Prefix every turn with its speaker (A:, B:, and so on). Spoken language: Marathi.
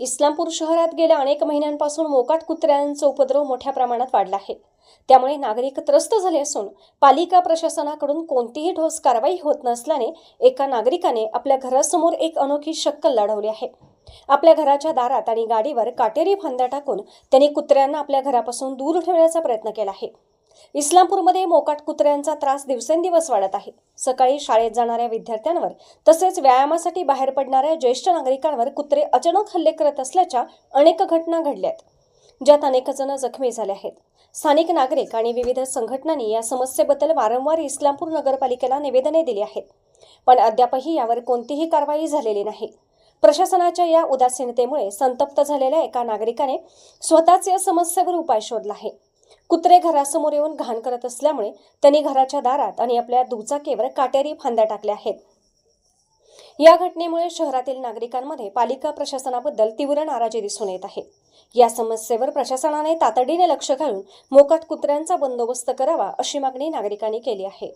A: इस्लामपूर शहरात गेल्या अनेक महिन्यांपासून मोकाट कुत्र्यांचा उपद्रव मोठ्या प्रमाणात वाढला आहे. त्यामुळे नागरिक त्रस्त झाले असून पालिका प्रशासनाकडून कोणतीही ठोस कारवाई होत नसल्याने एका नागरिकाने आपल्या घरासमोर एक अनोखी शक्कल लढवली आहे. आपल्या घराच्या दारात आणि गाडीवर काटेरी फांद्या टाकून त्यांनी कुत्र्यांना आपल्या घरापासून दूर ठेवण्याचा प्रयत्न केला आहे. इस्लामपूरमध्ये मोकाट कुत्र्यांचा त्रास दिवसेंदिवस वाढत आहे. सकाळी शाळेत जाणाऱ्या विद्यार्थ्यांवर तसेच व्यायामासाठी बाहेर पडणाऱ्या ज्येष्ठ नागरिकांवर कुत्रे अचानक हल्ले करत असल्याच्या अनेक घटना घडल्यात. ज्यात अनेक जण जखमी झाले आहेत. स्थानिक नागरिक आणि विविध संघटनांनी या समस्येबद्दल वारंवार इस्लामपूर नगरपालिकेला निवेदने दिली आहेत. पण अद्यापही यावर कोणतीही कारवाई झालेली नाही. प्रशासनाच्या या उदासीनतेमुळे संतप्त झालेल्या एका नागरिकाने स्वतःच या समस्येवर उपाय शोधला आहे. कुत्रे घरासमोर येऊन घाण करत असल्यामुळे त्यांनी घराच्या दारात आणि आपल्या दुचाकीवर काटेरी फांद्या टाकल्या आहेत. या घटनेमुळे शहरातील नागरिकांमध्ये पालिका प्रशासनाबद्दल तीव्र नाराजी दिसून येत आहे. या समस्येवर प्रशासनाने तातडीने लक्ष घालून मोकाट कुत्र्यांचा बंदोबस्त करावा अशी मागणी नागरिकांनी केली आहे.